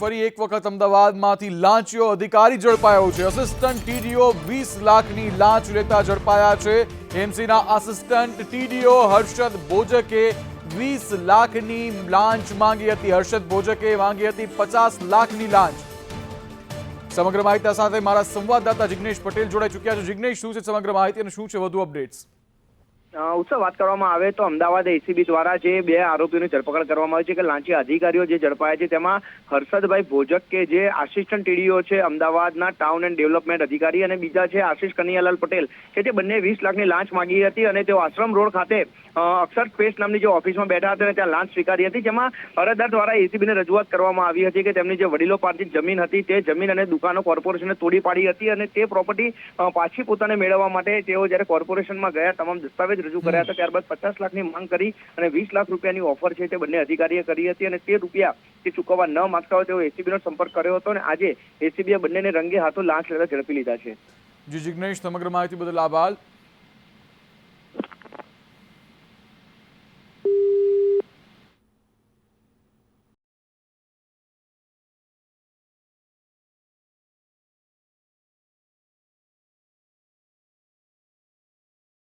ફરી એક વખત અમદાવાદમાંથી લાંચિયો અધિકારી ઝડપાયો છે. અસિસ્ટન્ટ ટીડીઓ વીસ લાખની લાંચ લેતા ઝડપાયા છે. એમસીના આસિસ્ટન્ટ ટીડીઓ હર્ષદ બોજકે વીસ લાખની લાંચ માંગી હતી. હર્ષદ બોજકે માંગી હતી પચાસ લાખની લાંચ. સમગ્ર માહિતી સાથે મારા સંવાદદાતા જિગ્નેશ પટેલ જોડાઈ ચૂક્યા છે. જિગ્નેશ, શું છે સમગ્ર માહિતી અને શું છે વધુ અપડેટ્સ? ઉત્સવ વાત કરવામાં આવે તો અમદાવાદ એસીબી દ્વારા જે બે આરોપીઓની ધરપકડ કરવામાં આવી છે, કે લાંચી અધિકારીઓ જે ઝડપાયા છે, તેમાં હર્ષદભાઈ ભોજક કે જે આસિસ્ટન્ટ ટીડીઓ છે, અમદાવાદના ટાઉન એન્ડ ડેવલપમેન્ટ અધિકારી અને બીજા છે આશિષ કનૈયાલાલ પટેલ, કે જે બંને વીસ લાખની લાંચ માંગી હતી અને તેઓ આશ્રમ રોડ ખાતે અક્ષર સ્પેસ નામની જે ઓફિસમાં બેઠા હતા અને ત્યાં લાંચ સ્વીકારી હતી, જેમાં અરજદાર દ્વારા એસીબીને રજૂઆત કરવામાં આવી હતી કે તેમની જે વડીલો પાર્ટી જમીન હતી, તે જમીન અને દુકાનો કોર્પોરેશને તોડી પાડી હતી અને તે પ્રોપર્ટી પાછી પોતાને મેળવવા માટે તેઓ જ્યારે કોર્પોરેશનમાં ગયા, તમામ દસ્તાવેજ રજૂ કર્યા હતા, ત્યારબાદ પચાસ લાખની માંગ કરી અને વીસ લાખ રૂપિયાની ઓફર છે તે બંને અધિકારીએ કરી હતી અને તે રૂપિયા તે ચૂકવવા ન માંગતા હોય તેઓ એસીબીનો સંપર્ક કર્યો હતો અને આજે એસીબીએ બંનેને રંગે હાથો લાંચ લેતા ઝડપી લીધા છે. જી, જિગ્નેશ, સમગ્ર માહિતી બદલ આભાર.